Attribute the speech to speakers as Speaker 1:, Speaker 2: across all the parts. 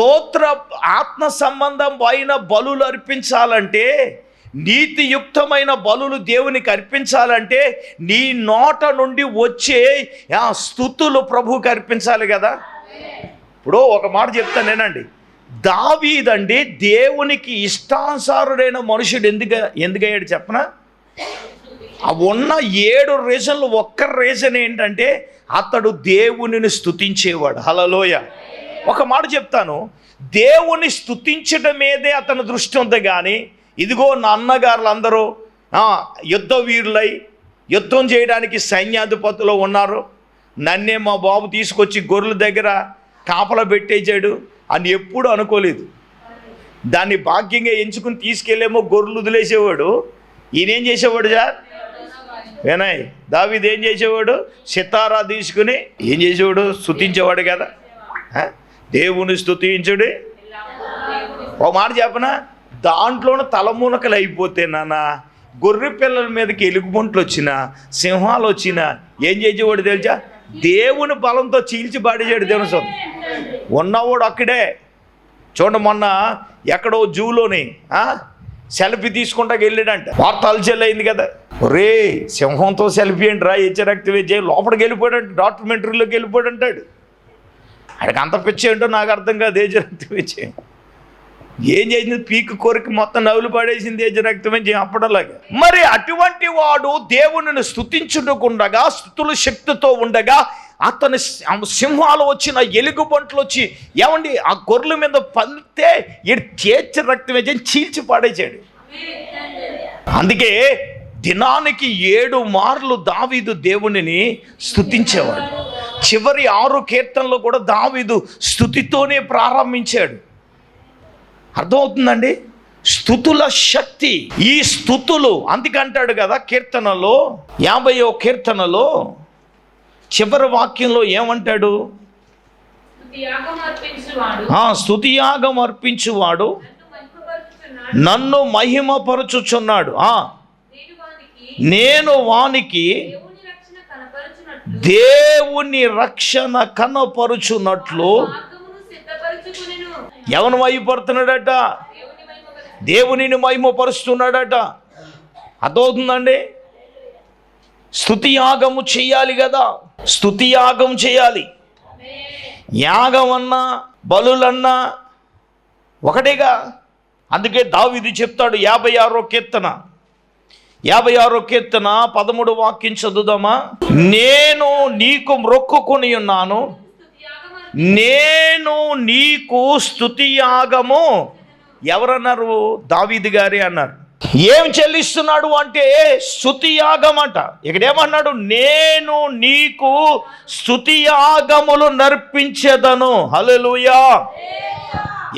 Speaker 1: స్తోత్ర ఆత్మ సంబంధం అయిన బలులు అర్పించాలంటే నీతియుక్తమైన బలులు దేవునికి అర్పించాలంటే నీ నోట నుండి వచ్చే ఆ స్థుతులు ప్రభుకి అర్పించాలి కదా? ఇప్పుడు ఒక మాట చెప్తాను నేనండి. దావీదండి దేవునికి ఇష్టానుసారుడైన మనుషుడు ఎందుకు ఎందుకయ్యాడు చెప్పనా? ఆ ఉన్న ఏడు రీజన్లు ఒక్క రీజన్ ఏంటంటే అతడు దేవునిని స్తుతించేవాడు. హలలోయ ఒక మాట చెప్తాను. దేవుని స్తుతించడం మీదే అతని దృష్టి ఉంది కానీ ఇదిగో నా అన్నగారులు అందరూ యుద్ధ వీరులై యుద్ధం చేయడానికి సైన్యాధిపతులు ఉన్నారు. నన్నే మా బాబు తీసుకొచ్చి గొర్రెల దగ్గర కాపలా పెట్టేశాడు అని ఎప్పుడు అనుకోలేదు. దాన్ని భాగ్యంగా ఎంచుకుని తీసుకెళ్ళేమో గొర్రెలు వదిలేసేవాడు. ఈయనేం చేసేవాడు సార్ వినయ్ దావిది ఏం చేసేవాడు? సితారా తీసుకుని ఏం చేసేవాడు? స్తుతించేవాడు కదా. దేవుని స్థుతించుడి ఓ మాట చెప్పనా? దాంట్లోనే తలమునకలు అయిపోతే నాన్న గొర్రె పిల్లల మీదకి ఎలుగుబంట్లు వచ్చినా సింహాలు వచ్చినా ఏం చేసేవాడు తెలుసా? దేవుని బలంతో చీల్చి బాడేసాడు దేవుని సొంత ఉన్నవాడు అక్కడే. చూడండి మొన్న ఎక్కడో జూలోని సెల్ఫీ తీసుకుంటాకి వెళ్ళాడంట. వార్త అలచల్ అయింది కదా. రే సింహంతో సెల్ఫీ ఏంటి రా హెచ్చరక్తి విజయ్ లోపలికి వెళ్ళిపోయాడు డాక్యుమెంటరీలోకి వెళ్ళిపోయాడు ఆయనకు అంత పిచ్చి ఏంటో నాకు అర్థం కాదు ఏజరక్తి విజయ్ ఏం చేసింది? పీక్ కోరిక మొత్తం నవ్వులు పడేసింది ఏజరక్తం అని అప్పడలాగా మరి అటువంటి వాడు దేవునిని స్థుతించుకుండగా స్థుతుల శక్తితో ఉండగా అతని సింహాలు వచ్చిన ఎలుగుబంట్లు వచ్చి ఏమండి ఆ గొర్రెల మీద పంతే ఈడు చేర్చి రక్తం వేసి చీల్చి పాడేశాడు. అందుకే దినానికి ఏడు మార్లు దావీదు దేవునిని స్థుతించేవాడు చివరి ఆరు కీర్తనలో కూడా దావీదు స్థుతితోనే ప్రారంభించాడు. అర్థమవుతుందండి? స్థుతుల శక్తి. ఈ స్థుతులు అందుకంటాడు కదా కీర్తనలో యాభయో కీర్తనలో చివరి వాక్యంలో ఏమంటాడు?
Speaker 2: యాగం అర్పించువాడు నన్ను మహిమపరచుచున్నాడు. నేను వానికి దేవుని రక్షణ
Speaker 1: కనపరుచున్నట్లు. ఎవను
Speaker 2: మహిమపరచు.
Speaker 1: దేవునిని మహిమపరుస్తున్నాడట. అర్థమవుతుందండి? స్థుతి యాగము చేయాలి కదా. స్థుతి యాగం చేయాలి. యాగం అన్నా బలులన్నా ఒకటేగా. అందుకే దావిది చెప్తాడు యాభై ఆరో కీర్తన. యాభై ఆరో కీర్తన పదమూడు వాక్యం చదువుదామా? నేను నీకు మొక్కుకుని ఉన్నాను. నేను నీకు స్థుతి యాగము. ఎవరన్నారు? దావీది గారి అన్నారు. ఏం చెల్లిస్తున్నాడు అంటే స్థుతి యాగం అంట. ఇక్కడేమన్నాడు నేను నీకు స్థుతి యాగములు నర్పించేదను. హల్లెలూయా.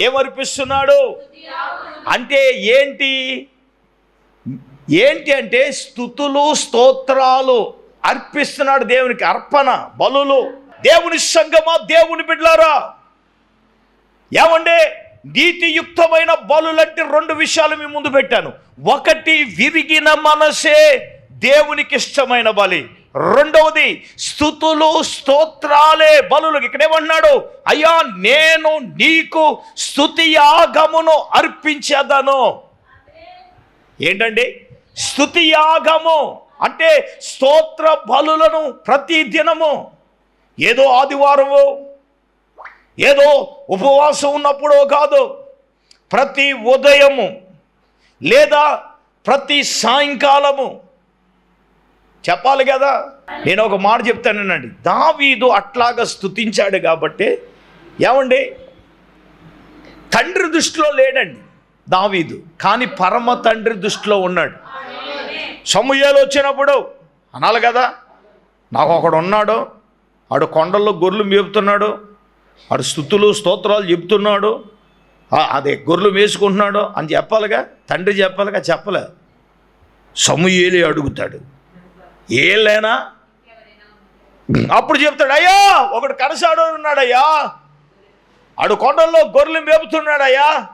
Speaker 1: ఏమర్పిస్తున్నాడు? అంటే ఏంటి? ఏంటి అంటే స్థుతులు స్తోత్రాలు అర్పిస్తున్నాడు దేవునికి అర్పణ బలులు. దేవుని సంగమా దేవుని బిడ్లారా? ఏమండే నీతియుక్తమైన బలులంటే రెండు విషయాలు మీ ముందు పెట్టాను. ఒకటి విరిగిన మనసే దేవునికి ఇష్టమైన బలి. రెండవది స్థుతులు స్తోత్రాలే బలులు ఇక్కడేమన్నాడు అయ్యా నేను నీకు స్థుతి యాగమును అర్పించేదను. ఏంటండి? స్థుతి యాగము అంటే స్తోత్ర బలులను ప్రతి దినము. ఏదో ఆదివారము ఏదో ఉపవాసం ఉన్నప్పుడో కాదు ప్రతి ఉదయము లేదా ప్రతి సాయంకాలము. చెప్పాలి కదా? నేను ఒక మాట చెప్తానండి. దావీదు అట్లాగా స్థుతించాడు కాబట్టి ఏమండి? తండ్రి దృష్టిలో లేడండి దావీదు. కానీ పరమ తండ్రి దృష్టిలో ఉన్నాడు. సమూహాలు వచ్చినప్పుడు అనాలి కదా? నాకు ఒకడు ఉన్నాడు ఆడు కొండల్లో గొర్రెలు మేపుతున్నాడు ఆడు స్థుతులు స్తోత్రాలు చెప్తున్నాడు అదే గొర్రెలు మేసుకుంటున్నాడు అని చెప్పాలిగా? తండ్రి చెప్పాలిగా? చెప్పలే. సమూహేలి అడుగుతాడు. ఏలేనా? అప్పుడు చెప్తాడు అయ్యా ఒకడు కడసాడు ఉన్నాడయ్యా. ఆడు కొండల్లో గొర్రెలు మేపుతున్నాడయ్యా.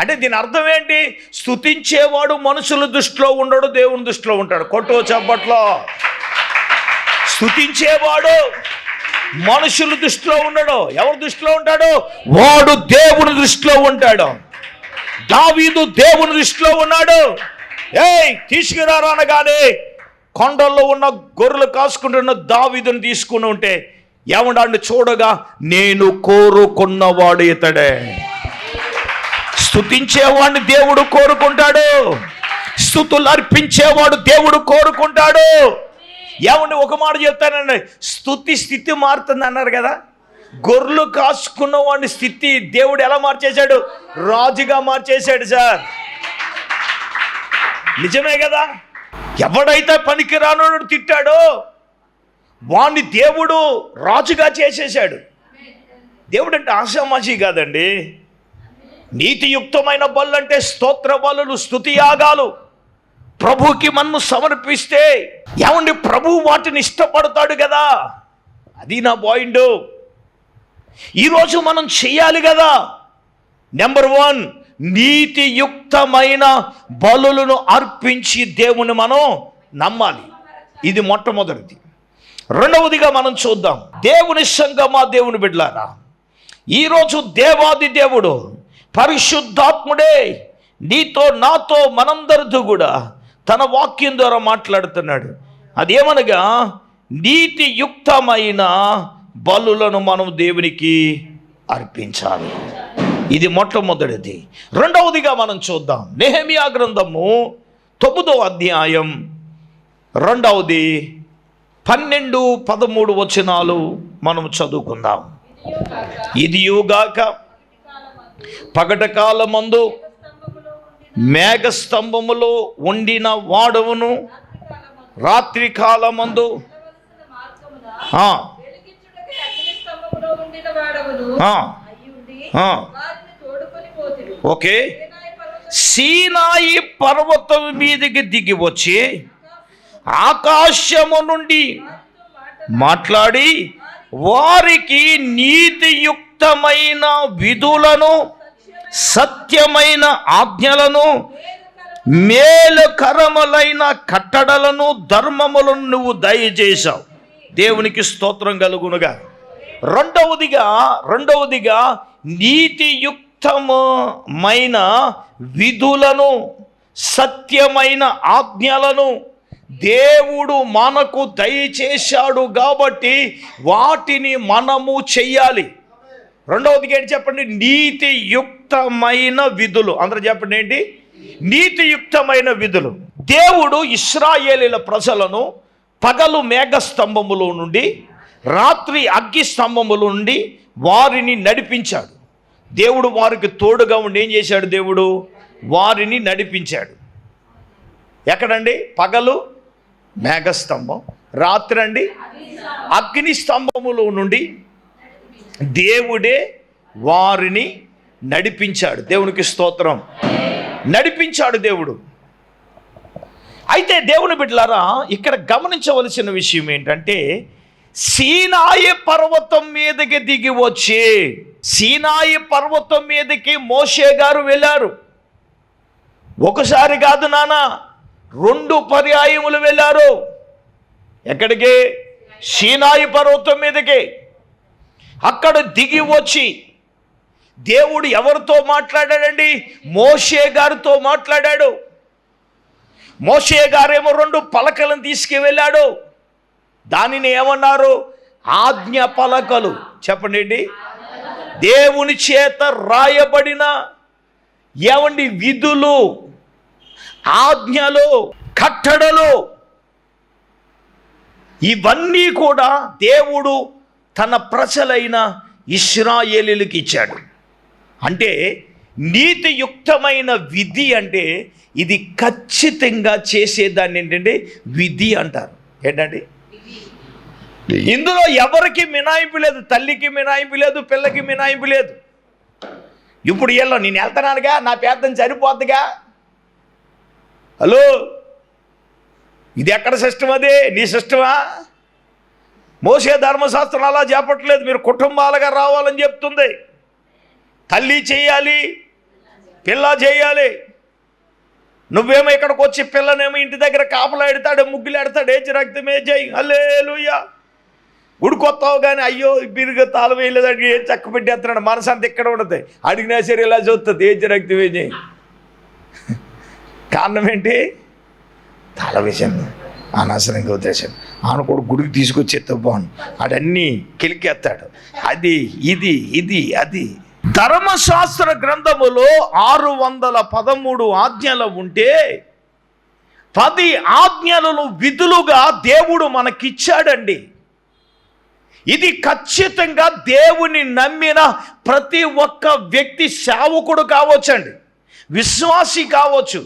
Speaker 1: అంటే దీని అర్థం ఏంటి? స్తుతించేవాడు మనుషుల దృష్టిలో ఉండడు దేవుని దృష్టిలో ఉంటాడు. కొట్టు చప్పట్లో. స్తుతించేవాడు మనుషుల దృష్టిలో ఉండడు. ఎవరి దృష్టిలో ఉంటాడు? వాడు దేవుని దృష్టిలో ఉంటాడు. దావీదు దేవుని దృష్టిలో ఉన్నాడు. ఏయ్ తీసుకురానగానే కొండల్లో ఉన్న గొర్రెలు కాసుకుంటున్న దావీదుని తీసుకుని ఉంటే ఏమన్నాడు చూడగా నేను కోరుకున్నవాడు ఇతడే. స్థుతించేవాడిని దేవుడు కోరుకుంటాడు. స్థుతులు అర్పించేవాడు దేవుడు కోరుకుంటాడు. ఏమండి ఒక మాట చెప్తానండి. స్థుతి స్థితి మారుతుంది అన్నారు కదా. గొర్రెలు కాసుకున్న వాడిని స్థితి దేవుడు ఎలా మార్చేశాడు? రాజుగా మార్చేశాడు సార్. నిజమే కదా? ఎవడైతే పనికిరాను తిట్టాడో వాణ్ణి దేవుడు రాజుగా చేసేశాడు. దేవుడు అంటే ఆశామాషి కాదండి. నీతియుక్తమైన బలు అంటే స్తోత్ర బలులు స్థుతి యాగాలు. ప్రభుకి మన్ను సమర్పిస్తే ఏమండి? ప్రభు వాటిని ఇష్టపడతాడు కదా. అది నా పాయింట్. ఈరోజు మనం చేయాలి కదా. నెంబర్ వన్ నీతియుక్తమైన బలులను అర్పించి దేవుని మనం నమ్మాలి. ఇది మొట్టమొదటిది. రెండవదిగా మనం చూద్దాం. దేవుని సంగమా దేవుని బిడ్డలారా? ఈరోజు దేవాది దేవుడు పరిశుద్ధాత్ముడే నీతో నాతో మనందరితో కూడా తన వాక్యం ద్వారా మాట్లాడుతున్నాడు. అదేమనగా నీతియుక్తమైన బలులను మనం దేవునికి అర్పించాలి. ఇది మొట్టమొదటిది. రెండవదిగా మనం చూద్దాం. నెహమియా గ్రంథము తొమ్మిదో అధ్యాయం రెండవది పన్నెండు పదమూడు వచనాలు మనం చదువుకుందాం. ఇదియుగాక పగట కాలమందు మేఘ స్తంభములో ఉండిన వాడవును రాత్రి కాలమందు ఓకే. సీనాయి పర్వతం మీదకి దిగి వచ్చి ఆకాశము నుండి మాట్లాడి వారికి నీతియుక్తమైన విధులను సత్యమైన ఆజ్ఞలను మేలుకరములైన కట్టడలను ధర్మములను నువ్వు దయచేశావు. దేవునికి స్తోత్రం కలుగునుగా. రెండవదిగా రెండవదిగా నీతియుక్తమైన విధులను సత్యమైన ఆజ్ఞలను దేవుడు మనకు దయచేశాడు కాబట్టి వాటిని మనము చెయ్యాలి. రెండవది ఏంటి చెప్పండి. నీతియుక్తమైన విధులు. అందరూ చెప్పండి ఏంటి? నీతియుక్తమైన విధులు. దేవుడు ఇస్రాయేలీల ప్రజలను పగలు మేఘ స్తంభములో నుండి రాత్రి అగ్గి స్తంభములో నుండి వారిని నడిపించాడు. దేవుడు వారికి తోడుగా ఉండి ఏం చేశాడు దేవుడు? వారిని నడిపించాడు. ఎక్కడండి? పగలు మేఘస్తంభం. రాత్రి అండి అగ్ని స్తంభములో నుండి దేవుడే వారిని నడిపించాడు. దేవునికి స్తోత్రం. నడిపించాడు దేవుడు. అయితే దేవుని బిడ్డలారా ఇక్కడ గమనించవలసిన విషయం ఏంటంటే సీనాయి పర్వతం మీదకి దిగి వచ్చి సీనాయి పర్వతం మీదకి మోషే గారు వెళ్ళారు. ఒకసారి కాదు నాన్న రెండు పర్యాయములు వెళ్ళారు. ఎక్కడికి? సీనాయి పర్వతం మీదకి. అక్కడ దిగి వచ్చి దేవుడు ఎవరితో మాట్లాడాడండి? మోషే గారితో మాట్లాడాడు. మోషే గారేమో రెండు పలకలను తీసుకువెళ్ళాడు. దానిని ఏమన్నారు? ఆజ్ఞ పలకలు. చెప్పండి దేవుని చేత రాయబడిన ఏమండి విధులు ఆజ్ఞలు కట్టడలు. ఇవన్నీ కూడా దేవుడు తన ప్రజలైన ఇస్రాయేలీలకు ఇచ్చాడు. అంటే నీతియుక్తమైన విధి అంటే ఇది ఖచ్చితంగా చేసేదాన్ని ఏంటంటే విధి అంటారు. ఏంటండి ఇందులో ఎవరికి మినాయింపు లేదు తల్లికి మినాయింపు లేదు పిల్లకి మినాయింపు లేదు. ఇప్పుడు వీళ్ళు నేను వెళ్తున్నానుగా నా పేదం సరిపోద్దిగా. హలో? ఇది ఎక్కడ సిస్టమ్ అది? నీ సిస్టమా? మోసే ధర్మశాస్త్రం అలా చేపట్టలేదు. మీరు కుటుంబాలుగా రావాలని చెప్తుంది. తల్లి చేయాలి పిల్ల చేయాలి. నువ్వేమో ఇక్కడికి వచ్చి పిల్లనేమో ఇంటి దగ్గర కాపలా ఎడతాడు ముగ్గులు ఎడతాడు ఏచి రక్తమే చేయి. అల్లే లూయ ఉడికొత్తావు కానీ అయ్యో బిరుగు తాళం వేయలేదండి ఏం చక్క పెట్టేస్తున్నాడు మనసు అంత ఇక్కడ ఉండదు అడిగినా సరే ఇలా చూస్తుంది ఏం రక్తం చేయి. కారణం ఏంటి? తాళ వేసాను అనవసరంగా ఉద్దేశం ఆయన కూడా గుడికి తీసుకొచ్చి బాగుండు. ఆడన్నీ కిలికేస్తాడు అది ఇది ఇది అది. ధర్మశాస్త్ర గ్రంథములో ఆరు వందల పదమూడు ఆజ్ఞలు ఉంటే పది ఆజ్ఞలను విధులుగా దేవుడు మనకిచ్చాడండి. ఇది ఖచ్చితంగా దేవుని నమ్మిన ప్రతి ఒక్క వ్యక్తి సేవకుడు కావచ్చండి. విశ్వాసి కావచ్చు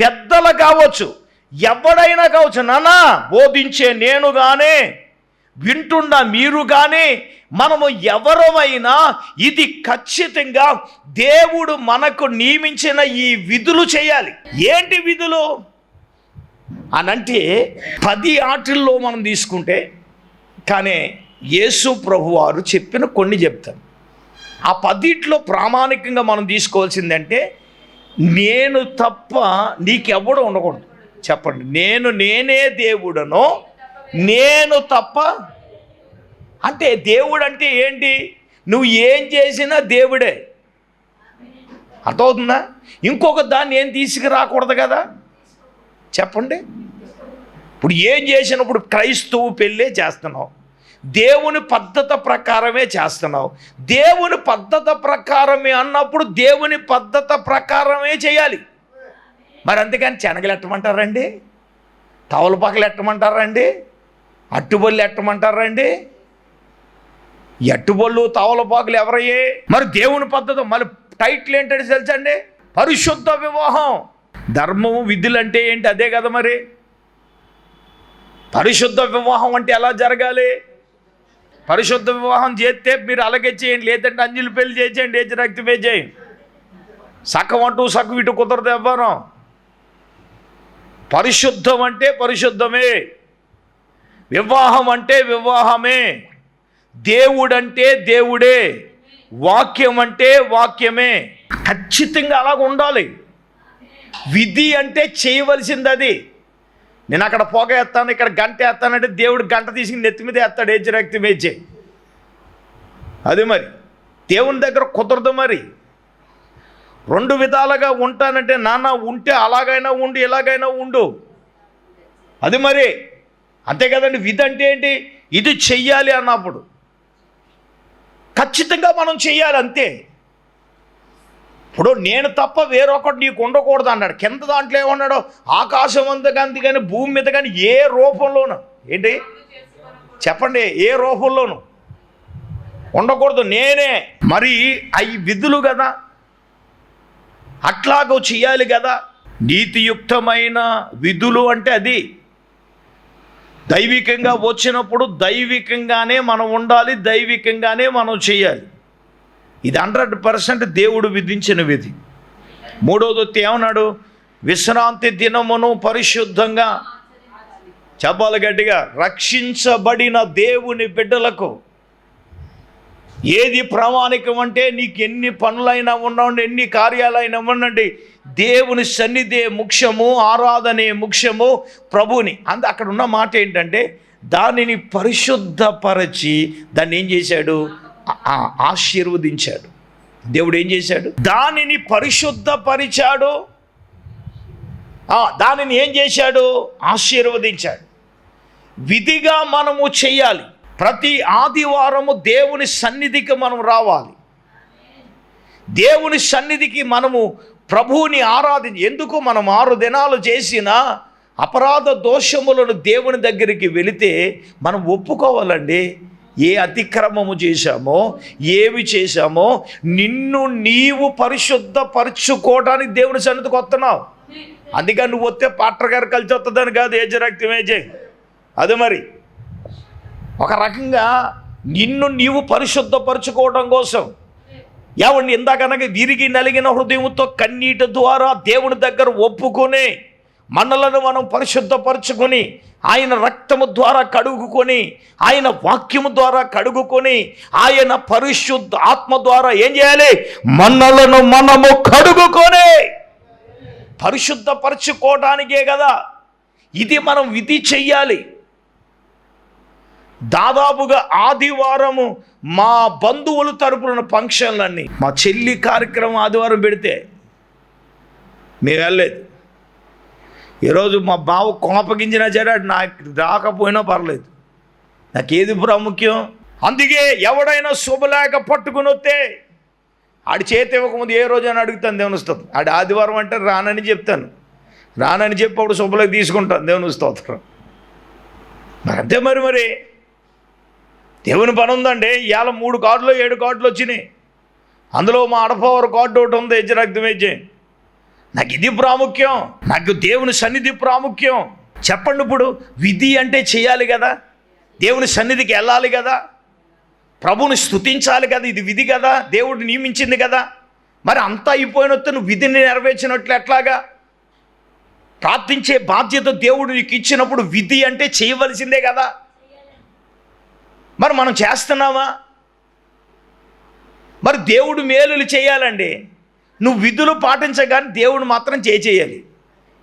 Speaker 1: పెద్దలు కావచ్చు ఎవడైనా కావచ్చు నానా బోధించే నేను గానే వింటున్న మీరు కానీ మనము ఎవరమైనా ఇది ఖచ్చితంగా దేవుడు మనకు నియమించిన ఈ విధులు చేయాలి. ఏంటి విధులు? అనంటే పది ఆటల్లో మనం తీసుకుంటే కానీ యేసు ప్రభువారు చెప్పిన కొన్ని చెప్తాను ఆ పదిట్లో ప్రామాణికంగా మనం తీసుకోవాల్సిందంటే నేను తప్ప నీకెవ్వడం ఉండకూడదు. చెప్పండి. నేను నేనే దేవుడను? నేను తప్ప? అంటే దేవుడు అంటే ఏంటి? నువ్వు ఏం చేసినా దేవుడే. అర్థమవుతుందా? ఇంకొక దాన్ని ఏం తీసుకురాకూడదు కదా? చెప్పండి. ఇప్పుడు ఏం చేసినప్పుడు క్రైస్తవు పెళ్ళే చేస్తున్నావు. దేవుని పద్ధత ప్రకారమే చేస్తున్నావు. దేవుని పద్ధత ప్రకారమే అన్నప్పుడు దేవుని పద్ధత ప్రకారమే చేయాలి. మరి అందుకని శనగలు ఎట్టమంటారండి? తవలపాకలు ఎట్టమంటారండి? అట్టుబొల్లు ఎట్టమంటారండి? ఎట్టుబొల్లు తవలపాకులు ఎవరయ్యే? మరి దేవుని పద్ధతి మళ్ళీ టైటిల్ ఏంటంటే తెలుసండి? పరిశుద్ధ వివాహం. ధర్మము విధులు అంటే ఏంటి? అదే కదా మరి. పరిశుద్ధ వివాహం అంటే ఎలా జరగాలి? పరిశుద్ధ వివాహం చేస్తే మీరు అలాగే చేయండి లేదంటే అంజలి పెళ్ళి చేసేయండి ఏజ్ రక్తమే చేయండి. సగం అంటూ సగం ఇటు కుదరదు ఎవ్వరం. పరిశుద్ధం అంటే పరిశుద్ధమే. వివాహం అంటే వివాహమే. దేవుడంటే దేవుడే. వాక్యం అంటే వాక్యమే. ఖచ్చితంగా అలాగ ఉండాలి. విధి అంటే చేయవలసింది అది నేను అక్కడ పొగ ఎత్తాను ఇక్కడ గంట ఎత్తానంటే దేవుడు గంట తీసుకుని నెత్తి మీద ఎత్తాడు ఏ చిరాక్తి మేచే అదే మరి. దేవుని దగ్గర కుదరదు మరి. రెండు విధాలుగా ఉంటానంటే నాన్న ఉంటే అలాగైనా ఉండు ఎలాగైనా ఉండు. అది మరి అంతే కదండి విధి అంటే ఏంటి? ఇది చెయ్యాలి అన్నప్పుడు. ఖచ్చితంగా మనం చెయ్యాలి అంతే. ఇప్పుడు నేను తప్ప వేరొకటి నీకు ఉండకూడదు అన్నాడు. కింద దాంట్లో ఏమన్నాడు? ఆకాశం అంత కానీ కానీ భూమి మీద కానీ ఏ రూపంలోనూ. ఏంటి? చెప్పండి ఏ రూపంలోనూ. ఉండకూడదు నేనే. మరి అవి విధులు కదా. అట్లాగో చేయాలి కదా. నీతియుక్తమైన విధులు అంటే అది. దైవికంగా వచ్చినప్పుడు దైవికంగానే మనం ఉండాలి దైవికంగానే మనం చేయాలి. ఇది హండ్రెడ్ పర్సెంట్ దేవుడు విధించిన విధి. మూడోది ఏమన్నాడు? విశ్రాంతి దినమును పరిశుద్ధంగా చెప్పాలి గట్టిగా రక్షించబడిన దేవుని బిడ్డలకు ఏది ప్రామాణికం అంటే నీకు ఎన్ని పనులైనా ఉండండి ఎన్ని కార్యాలైనా ఉండండి. దేవుని సన్నిధే ముఖ్యము ఆరాధనే ముఖ్యము ప్రభుని. అంత అక్కడ ఉన్న మాట ఏంటంటే దానిని పరిశుద్ధపరచి దాన్ని ఏం చేశాడు? ఆశీర్వదించాడు. దేవుడు ఏం చేశాడు? దానిని పరిశుద్ధపరిచాడు. దానిని ఏం చేశాడు? ఆశీర్వదించాడు. విధిగా మనము చేయాలి. ప్రతి ఆదివారము దేవుని సన్నిధికి మనం రావాలి. దేవుని సన్నిధికి మనము ప్రభువుని ఆరాధించి ఎందుకు మనం ఆరు దినాలు చేసిన అపరాధ దోషములను దేవుని దగ్గరికి వెళితే మనం ఒప్పుకోవాలండి. ఏ అతిక్రమము చేశామో ఏవి చేశామో నిన్ను నీవు పరిశుద్ధపరుచుకోవడానికి దేవుని సన్నిధికి వస్తున్నావు. అందుకని నువ్వు వస్తే పాటర్ గారు కలిసి వస్తుందని కాదు ఏజ రక్తం అది అదే మరి. ఒక రకంగా నిన్ను నీవు పరిశుద్ధపరచుకోవడం కోసం. ఎవరిని ఇందాకనగా విరిగి నలిగిన హృదయంతో కన్నీటి ద్వారా దేవుని దగ్గర ఒప్పుకొని మనలను మనం పరిశుద్ధపరచుకొని ఆయన రక్తము ద్వారా కడుగుకొని ఆయన వాక్యము ద్వారా కడుగుకొని ఆయన పరిశుద్ధ ఆత్మ ద్వారా ఏం చేయాలి? మనలను మనము కడుగుకొని పరిశుద్ధపరచుకోవడానికే కదా. ఇది మనం విధి చెయ్యాలి. దాదాపుగా ఆదివారము మా బంధువుల తరపున ఫంక్షన్లన్నీ. మా చెల్లి కార్యక్రమం ఆదివారం పెడితే మేము వెళ్ళలేదు. ఈరోజు మా బావ కోపగించినా సరే నాకు రాకపోయినా పర్లేదు. నాకేది ప్రాముఖ్యం? అందుకే ఎవడైనా శుభలేక పట్టుకుని వస్తే ఆడి చేతి ఇవ్వకముందు ఏ రోజు అని అడుగుతాను దేవుని స్తోత్రం. ఆడి ఆదివారం అంటే రానని చెప్తాను. రానని చెప్పి అప్పుడు శుభలేక తీసుకుంటాను దేవుని స్తోత్రం. మరి అంతే మరి మరి. దేవుని పని ఉందండి. ఇవాళ మూడు కార్డులు ఏడు కార్డులు వచ్చినాయి. అందులో మా అడపవర్ కార్డు ఒకటి ఉంది ఎజ్జ నాకు ఇది ప్రాముఖ్యం. నాకు దేవుని సన్నిధి ప్రాముఖ్యం. చెప్పండి ఇప్పుడు విధి అంటే చేయాలి కదా. దేవుని సన్నిధికి వెళ్ళాలి కదా. ప్రభుని స్తుతించాలి కదా ఇది విధి కదా. దేవుడు నియమించింది కదా. మరి అంతా అయిపోయినట్టు నువ్వు విధిని నెరవేర్చినట్లు ఎట్లాగా? ప్రార్థించే బాధ్యత దేవుడు నీకు ఇచ్చినప్పుడు విధి అంటే చేయవలసిందే కదా. మరి మనం చేస్తున్నామా మరి దేవుడు మేలులు చేయాలండి. నువ్వు విధులు పాటించగానే దేవుడు మాత్రం చేయాలి.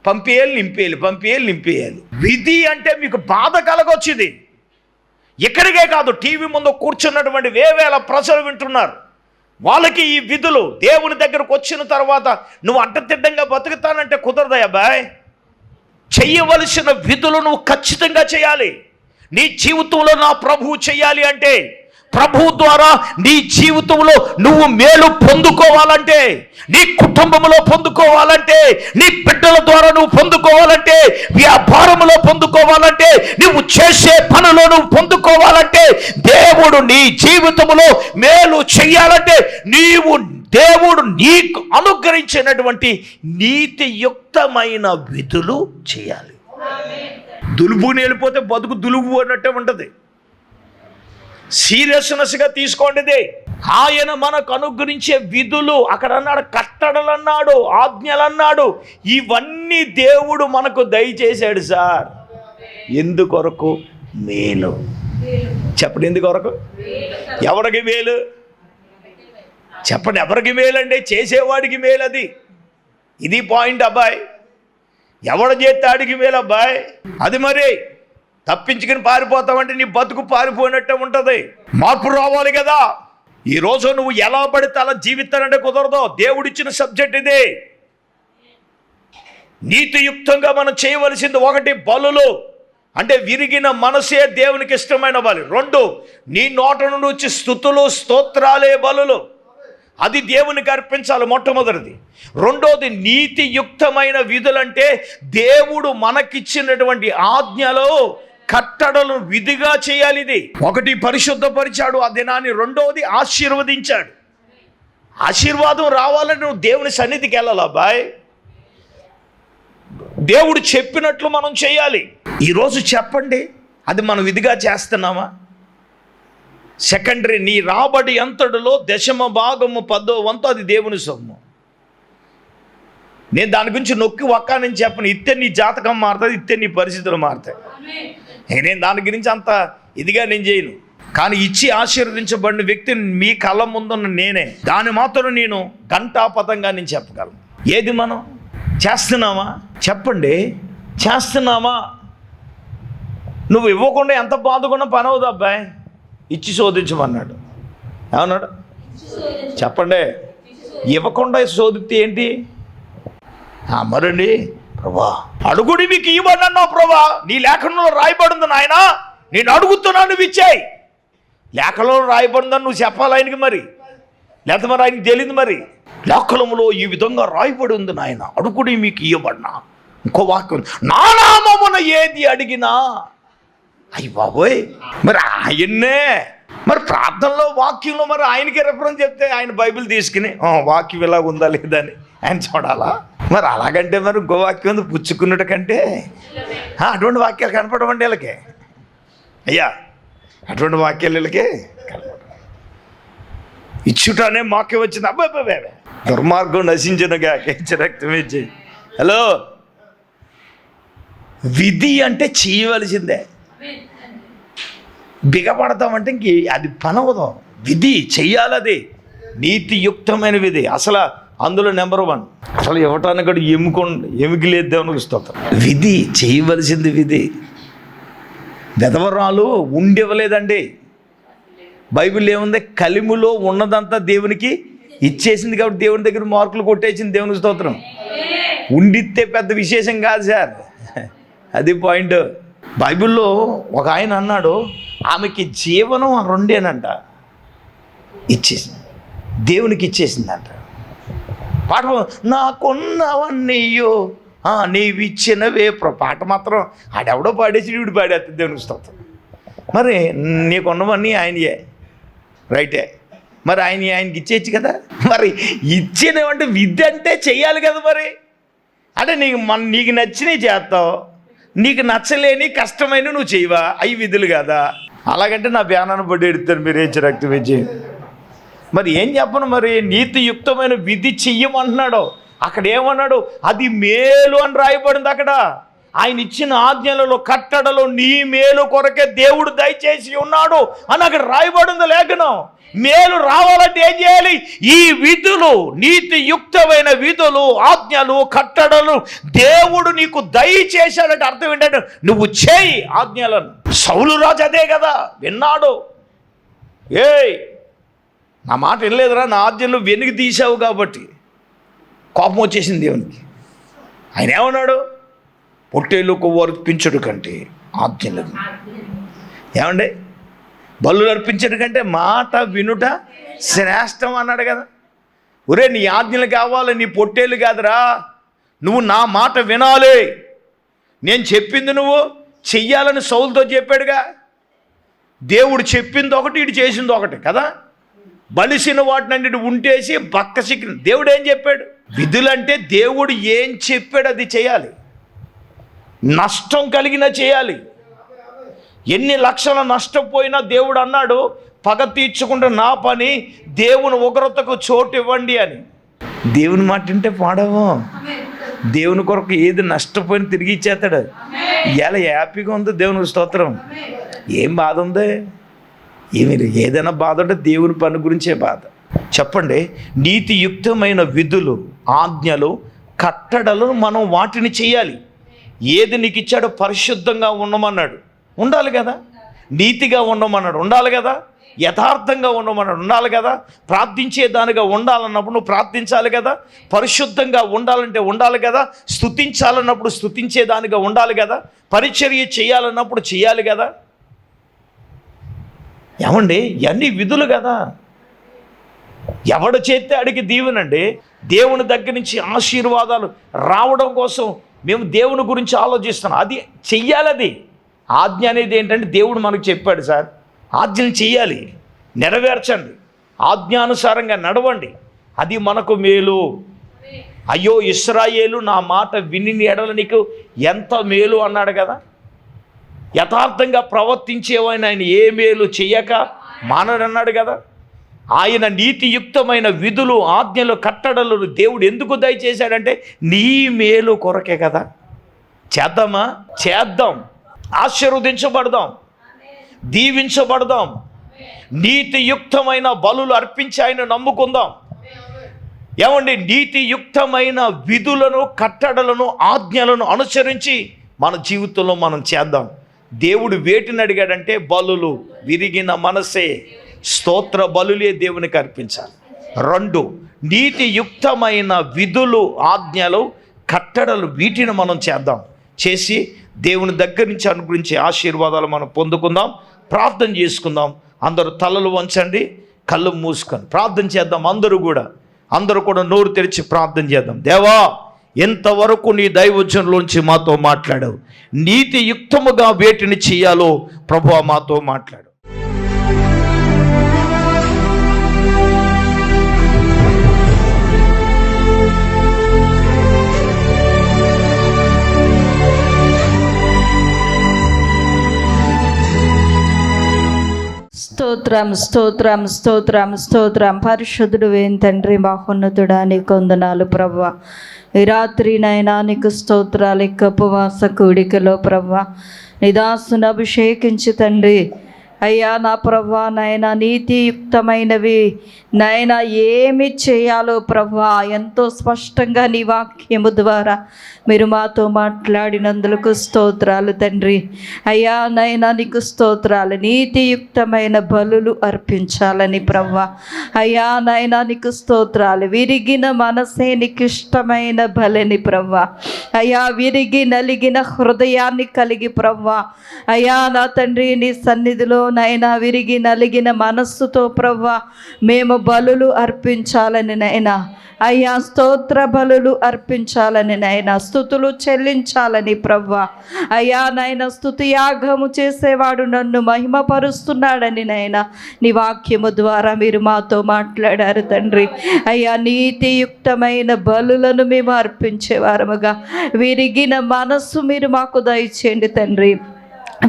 Speaker 1: పంపేయాలి నింపేయాలి పంపేయాలి నింపేయాలి. విధి అంటే మీకు బాధ కలగొచ్చింది. ఇక్కడికే కాదు టీవీ ముందు కూర్చున్నటువంటి వేవేల ప్రజలు వింటున్నారు. వాళ్ళకి ఈ విధులు దేవుని దగ్గరకు వచ్చిన తర్వాత నువ్వు అడ్డతిడ్డంగా బతుకుతానంటే కుదరదయ్యా బాయ్. చెయ్యవలసిన విధులు నువ్వు ఖచ్చితంగా చేయాలి. నీ జీవితంలో నా ప్రభువు చేయాలి అంటే ప్రభు ద్వారా నీ జీవితంలో నువ్వు మేలు పొందుకోవాలంటే నీ కుటుంబంలో పొందుకోవాలంటే నీ బిడ్డల ద్వారా నువ్వు పొందుకోవాలంటే వ్యాపారంలో పొందుకోవాలంటే నువ్వు చేసే పనులో నువ్వు పొందుకోవాలంటే దేవుడు నీ జీవితంలో మేలు చెయ్యాలంటే నీవు దేవుడు నీకు అనుగ్రహించినటువంటి నీతియుక్తమైన విధులు చేయాలి. దులుపుని వెళ్ళిపోతే బతుకు దులుపు అన్నట్టే ఉంటుంది. సీరియస్నెస్గా తీసుకోండిదే ఆయన మనకు అనుగ్రహించే విధులు అక్కడ అన్నాడు కట్టడలు అన్నాడు ఆజ్ఞలు అన్నాడు ఇవన్నీ దేవుడు మనకు దయచేశాడు సార్. ఎందుకొరకు? మేలు. చెప్పండి ఎందుకొరకు? ఎవరికి మేలు? చెప్పండి ఎవరికి మేలండి? చేసేవాడికి మేలు అది ఇది పాయింట్ అబ్బాయి. ఎవడ చేస్తే అడిగి మేలు అబ్బాయి? అది మరి. తప్పించుకుని పారిపోతావంటే నీ బతుకు పారిపోయినట్టే ఉంటుంది. మార్పు రావాలి కదా. ఈ రోజు నువ్వు ఎలా పడితే అలా జీవితానంటే కుదరదు. దేవుడిచ్చిన సబ్జెక్ట్ ఇదే. నీతియుక్తంగా మనం చేయవలసింది ఒకటి బలులు. అంటే విరిగిన మనసే దేవునికి ఇష్టమైన బలి. రెండు నీ నోట నుండి వచ్చి స్థుతులు స్తోత్రాలే బలులు. అది దేవునికి అర్పించాలి మొట్టమొదటిది. రెండోది నీతియుక్తమైన విధులంటే దేవుడు మనకిచ్చినటువంటి ఆజ్ఞలో కట్టడలు విధిగా చేయాలి ఇది. ఒకటి పరిశుద్ధపరిచాడు ఆ దినాన్ని రెండోది ఆశీర్వదించాడు. ఆశీర్వాదం రావాలని నువ్వు దేవుని సన్నిధికి వెళ్ళాలి అబ్బాయ్? దేవుడు చెప్పినట్లు మనం చేయాలి. ఈరోజు చెప్పండి అది మనం విధిగా చేస్తున్నామా? సెకండరీ నీ రాబడి అంతటిలో దశమ భాగము పదో వంతు అది దేవుని సొమ్ము. నేను దాని గురించి నొక్కి ఒక్క నుంచి చెప్పను. ఇత్తే నీ జాతకం మారుతుంది ఇత్తే నీ పరిస్థితులు మారుతాయి. నేను దాని గురించి అంత ఇదిగా నేను చేయను. కానీ ఇచ్చి ఆశీర్వదించబడిన వ్యక్తి మీ కళ్ళ ముందున్న నేనే. దాని మాత్రం నేను ఘంటాపథంగా నేను చెప్పగలను. ఏది మనం? చేస్తున్నామా చెప్పండి. చేస్తున్నామా నువ్వు ఇవ్వకుండా ఎంత బాధకుండా పని అవుదు అబ్బాయి ఇచ్చి శోధించమన్నాడు. ఏమన్నాడు? చెప్పండి. ఇవ్వకుండా శోధిస్తే ఏంటి? మరండి. ప్రభా అడుగుడి మీకు ఇవ్వనన్నావు ప్రభా నీ లేఖనంలో రాయబడింది నాయన. నేను అడుగుతున్నాను నువ్వు ఇచ్చాయి. లేఖలో రాయబడిందని నువ్వు చెప్పాలి ఆయనకి మరి? లేకపోతే మరి ఆయనకి తెలియదు మరి? లేఖలంలో ఈ విధంగా రాయబడి ఉంది నాయన. అడుగుడి మీకు ఇవ్వబడినా. ఇంకో వాక్యం. నా నామమున ఏది అడిగినా అయ్యి బాబోయ్! మరి ఆయన్నే! మరి ప్రార్థనలో వాక్యంలో మరి ఆయనకి రెఫరెన్స్ చెప్తే ఆయన బైబిల్ తీసుకుని వాక్యం ఇలా ఉందా లేదా అని ఆయన చూడాలా? మరి అలాగంటే మరి ఇంకో వాక్యం ఉంది పుచ్చుకున్నట్టు కంటే. అటువంటి వాక్యాలు కనపడవండి వీళ్ళకి. అయ్యా అటువంటి వాక్యాలు వీళ్ళకి కనపడవు. ఇచ్చుటనే వాక్యం వచ్చింది. అబ్బాయి దుర్మార్గం నశించిన గాకేంచి రక్తం ఇచ్చి హలో విధి అంటే చేయవలసిందే. బిగపడతామంటే ఇంక అది పనవదు. విధి చెయ్యాలది. నీతియుక్తమైన విధి. అసలు అందులో నెంబర్ వన్ అసలు ఇవ్వటానికి కూడా ఎముకొండ ఎముకి లేదు దేవునికి స్తోత్రం. విధి చేయవలసింది విధి. వెధవరాలు ఉండివ్వలేదండి. బైబిల్ ఏముంది? కలిములో ఉన్నదంతా దేవునికి ఇచ్చేసింది కాబట్టి దేవుని దగ్గర మార్కులు కొట్టేసింది దేవుని స్తోత్రం. ఉండితే పెద్ద విశేషం కాదు సార్. అది పాయింట్. బైబిల్లో ఒక ఆయన అన్నాడు ఆమెకి జీవనం రెండేనంట. ఇచ్చేసింది. దేవునికి ఇచ్చేసిందంట. పాట నాకున్నవన్నీయో నీవిచ్చినవే పాట మాత్రం ఆడెవడో పాడేసి వీడు పాడేస్తుంది దేవునికి స్తోత్రం. మరి నీకున్నవన్నీ ఆయనయే. రైటే. మరి ఆయన ఆయనకి ఇచ్చేయచ్చు కదా. మరి ఇచ్చినవంటే విద్య అంటే చెయ్యాలి కదా మరి. అంటే నీకు మన నీకు నచ్చినవి చేస్తావు. నీకు నచ్చలేని కష్టమైన నువ్వు చేయవా? అవి విధులు కదా? అలాగంటే నా బ్యానాన్ని పడి ఎడుతారు మీరు ఏం రక్తం వేచి మరి ఏం చెప్పను మరి? నీతియుక్తమైన విధి చెయ్యమంటున్నాడు. అక్కడ ఏమన్నాడు? అది మేలు అని రాయబడింది అక్కడ. ఆయన ఇచ్చిన ఆజ్ఞలలో కట్టడలో నీ మేలు కొరకే దేవుడు దయచేసి ఉన్నాడు అని అక్కడ రాయబడింది లేఖనం. మేలు రావాలంటే ఏం చేయాలి? ఈ విధులు నీతియుక్తమైన విధులు ఆజ్ఞలు కట్టడలు దేవుడు నీకు దయచేశాడంటే అర్థం ఏంటంటే నువ్వు చేయి ఆజ్ఞలను. సౌలు రాజు అదే కదా విన్నాడు. ఏయ్ నా మాట వినలేదురా నా ఆజ్ఞలు వెనుక తీసావు కాబట్టి కోపం వచ్చేసింది దేవునికి. ఆయన ఏమన్నాడు? పొట్టేలుకు అర్పించడు కంటే ఆజ్ఞలు ఏమండి? బలు అర్పించడు కంటే మాట వినుట శ్రేష్టం అన్నాడు కదా. ఒరే నీ ఆజ్ఞలు కావాలి నీ పొట్టేలు కాదురా. నువ్వు నా మాట వినాలి. నేను చెప్పింది నువ్వు చెయ్యాలని సౌలుతో చెప్పాడుగా. దేవుడు చెప్పింది ఒకటి ఇటు చేసింది ఒకటి కదా. బలిసిన వాటినన్నిటి ఉంటేసి బక్క సిక్కిన దేవుడు ఏం చెప్పాడు? విధులంటే దేవుడు ఏం చెప్పాడు అది చేయాలి. నష్టం కలిగిన చేయాలి. ఎన్ని లక్షల నష్టపోయినా దేవుడు అన్నాడు పగ తీర్చుకుంటే నా పని దేవుని ఉగ్రతకు చోటు ఇవ్వండి అని. దేవుని మాట అంటే పాడవు. దేవుని కొరకు ఏది నష్టపోయిన తిరిగి ఇచ్చేస్తాడు. ఎలా హ్యాపీగా ఉందో దేవుని స్తోత్రం. ఏం బాధ ఉంది? ఏమి ఏదైనా బాధ ఉంటే దేవుని పని గురించే బాధ. చెప్పండి నీతియుక్తమైన విధులు ఆజ్ఞలు కట్టడలు మనం వాటిని చేయాలి. ఏది నీకు ఇచ్చాడో పరిశుద్ధంగా ఉండమన్నాడు. ఉండాలి కదా? నీతిగా ఉండమన్నాడు. ఉండాలి కదా? యథార్థంగా ఉండమన్నాడు. ఉండాలి కదా? ప్రార్థించే దానిగా ఉండాలన్నప్పుడు నువ్వు ప్రార్థించాలి కదా? పరిశుద్ధంగా ఉండాలంటే ఉండాలి కదా? స్తుతించాలన్నప్పుడు స్తుతించే దానిగా ఉండాలి కదా? పరిచర్య చేయాలన్నప్పుడు చేయాలి కదా? ఏమండి? ఇవన్నీ విధులు కదా. ఎవడు చేస్తే అడిగి దీవెనండి. దేవుని దగ్గర నుంచి ఆశీర్వాదాలు రావడం కోసం మేము దేవుని గురించి ఆలోచిస్తున్నాం. అది చెయ్యాలది ఆజ్ఞ అనేది ఏంటంటే దేవుడు మనకు చెప్పాడు సార్. ఆజ్ఞలు చెయ్యాలి. నెరవేర్చండి. ఆజ్ఞానుసారంగా నడవండి. అది మనకు మేలు. అయ్యో ఇస్రాయేలు నా మాట విని ఎడల నీకు ఎంత మేలు అన్నాడు కదా? యథార్థంగా ప్రవర్తించేవని ఆయన ఏ మేలు చెయ్యక మానడన్నాడు కదా? ఆయన నీతియుక్తమైన విధులు ఆజ్ఞలు కట్టడలు దేవుడు ఎందుకు దయచేశాడంటే నీ మేలు కొరకే కదా. చేద్దామా? చేద్దాం. ఆశీర్వదించబడదాం. దీవించబడదాం. నీతియుక్తమైన బలులు అర్పించి ఆయన నమ్ముకుందాం. ఏమండి? నీతియుక్తమైన విధులను కట్టడలను ఆజ్ఞలను అనుసరించి మన జీవితంలో మనం చేద్దాం. దేవుడు వేటిని అడిగాడంటే బలులు విరిగిన మనసే. స్తోత్ర బలులే దేవునికి అర్పించాలి. రెండు నీతియుక్తమైన విధులు ఆజ్ఞలు కట్టడలు వీటిని మనం చేద్దాం. చేసి దేవుని దగ్గర నుంచి అనుగ్రహించే ఆశీర్వాదాలు మనం పొందుకుందాం. ప్రార్థన చేసుకుందాం. అందరూ తలలు వంచండి కళ్ళు మూసుకొని ప్రార్థన చేద్దాం అందరూ కూడా. అందరూ కూడా నోరు తెరిచి ప్రార్థన చేద్దాం. దేవా ఎంతవరకు నీ దైవజనులోంచి మాతో మాట్లాడావు? నీతియుక్తముగా వేటిని చేయాలో ప్రభు మాతో మాట్లాడు.
Speaker 3: స్తోత్రం స్తోత్రం స్తోత్రం స్తోత్రం. పరిశుద్ధుడు వేని తండ్రి మహోన్నతుడా నీకు వందనాలు ప్రభా ఈ రాత్రి నైనా నీకు స్తోత్రాలు ఉపవాస కూడికలో ప్రభా నిదాసును అభిషేకించి తండ్రి. అయ్యా నా ప్రభా నాయన నీతియుక్తమైనవి. నాయన ఏమి చేయాలో ప్రభా ఎంతో స్పష్టంగా నీ వాక్యము ద్వారా మీరు మాతో మాట్లాడినందులకు స్తోత్రాలు తండ్రి. అయ్యా నైనా నీకు స్తోత్రాలు నీతియుక్తమైన బలులు అర్పించాలని ప్రభా అయ్యా నైనా నీకు స్తోత్రాలు విరిగిన మనసే నీకు ఇష్టమైన బలని ప్రవ్వా. అయ్యా విరిగి నలిగిన హృదయాన్ని కలిగి ప్రవ్వా. అయ్యా నా తండ్రి నీ సన్నిధిలో నైనా విరిగి నలిగిన మనస్సుతో ప్రవ్వా. మేము బలులు అర్పించాలని నైనా. అయ్యా స్తోత్ర బలులు అర్పించాలని నైనా. స్థుతులు చెల్లించాలని ప్రవ్వ. అయ్యా నాయన స్థుతి యాగము చేసేవాడు నన్ను మహిమపరుస్తున్నాడని నైనా. నీ వాక్యము ద్వారా మీరు మాతో మాట్లాడారు తండ్రి. అయ్యా నీతియుక్తమైన బలులను మేము అర్పించేవారముగా. విరిగిన మనస్సు మీరు మాకు దయచేయండి తండ్రి.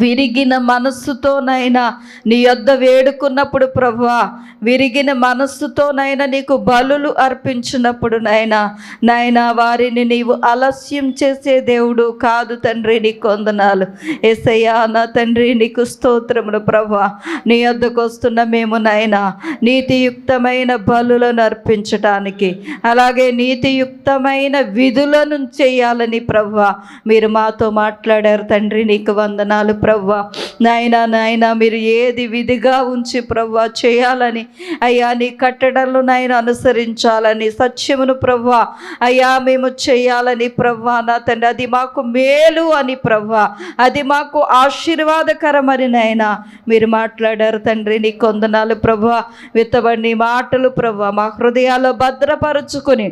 Speaker 3: విరిగిన మనస్సుతోనైనా నీ యొద్ద వేడుకున్నప్పుడు ప్రభువా విరిగిన మనస్సుతోనైనా నీకు బలులు అర్పించినప్పుడు నాయనా నాయనా వారిని నీవు అలస్యం చేసే దేవుడు కాదు తండ్రి నీ కొందనాలు. ఎసయ్యా నా తండ్రి నీకు స్తోత్రములు ప్రభువా. నీ యొద్దకు వస్తున్న మేము నాయనా నీతియుక్తమైన బలులను అర్పించటానికి అలాగే నీతియుక్తమైన విధులను చేయాలని ప్రభువా. మీరు మాతో మాట్లాడారు తండ్రి నీకు వందనాలు ప్రవ్వ. నాయనా నాయనా మీరు ఏది విధిగా ఉంచి ప్రవ్వ చేయాలని అయ్యా నీ కట్టడలను నాయన అనుసరించాలని సత్యమును ప్రవ్వ. అయ్యా మేము చేయాలని ప్రవ్వ నా తండ్రి అది మాకు మేలు అని ప్రవ్వ. అది మాకు ఆశీర్వాదకరమని నాయన మీరు మాట్లాడారు తండ్రి నీ కొందనాలు ప్రభా విత్తబడి మాటలు ప్రభా మా హృదయాల్లో భద్రపరుచుకుని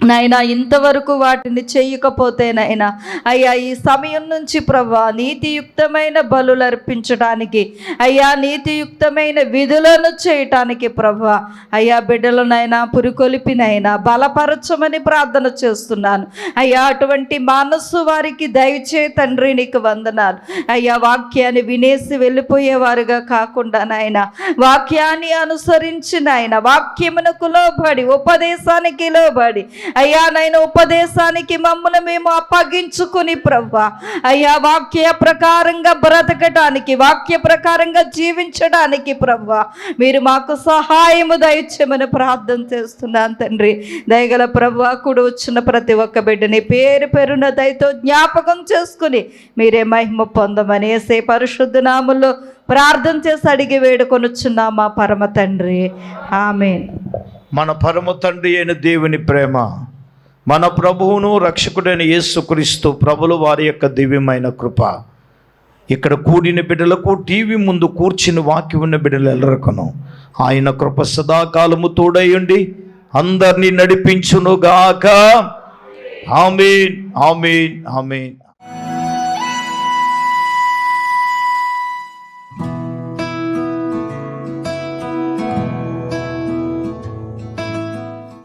Speaker 3: నాయనా ఇంతవరకు వాటిని చేయకపోతేనైనా అయ్యా ఈ సమయం నుంచి ప్రభా నీతియుక్తమైన బలులు అర్పించడానికి అయ్యా నీతియుక్తమైన విధులను చేయటానికి ప్రభా అయ్యా బిడ్డలనైనా పురికొలిపినైనా బలపరచమని ప్రార్థన చేస్తున్నాను. అయ్యా అటువంటి మనస్సు వారికి దయచే తండ్రి నీకు వందనాలు. అయ్యా వాక్యాన్ని వినేసి వెళ్ళిపోయేవారుగా కాకుండా నాయన వాక్యాన్ని అనుసరించిన నాయన వాక్యమునకు లోబడి ఉపదేశానికి లోబడి అయ్యా నాయన ఉపదేశానికి మమ్మల్ని మేము అప్పగించుకుని ప్రవ్వా. అయ్యా వాక్య ప్రకారంగా బ్రతకటానికి వాక్య ప్రకారంగా జీవించడానికి ప్రవ్వా. మీరు మాకు సహాయము దయచేమని ప్రార్థన చేస్తున్నాను తండ్రి. దయగల ప్రవ్వా కూడా వచ్చిన ప్రతి ఒక్క బిడ్డని పేరు పేరున దయతో జ్ఞాపకం చేసుకుని మీరే మహిమ పొందమని ఏసే పరిశుద్ధ నామంలో ప్రార్థన చేసి అడిగి వేడుకొనుచున్నా మా పరమ తండ్రి. ఆమె
Speaker 1: మన పరమ తండ్రి అయిన దేవుని ప్రేమ మన ప్రభువును రక్షకుడైన యేసుక్రీస్తు ప్రభులు వారి యొక్క దివ్యమైన కృప. ఇక్కడ కూడిన బిడ్డలకు టీవీ ముందు కూర్చుని వాకి ఉన్న బిడ్డలు ఎల్లరకను. ఆయన కృప సదాకాలము తోడయుండి అందరినీ నడిపించునుగాక. Amen amen amen.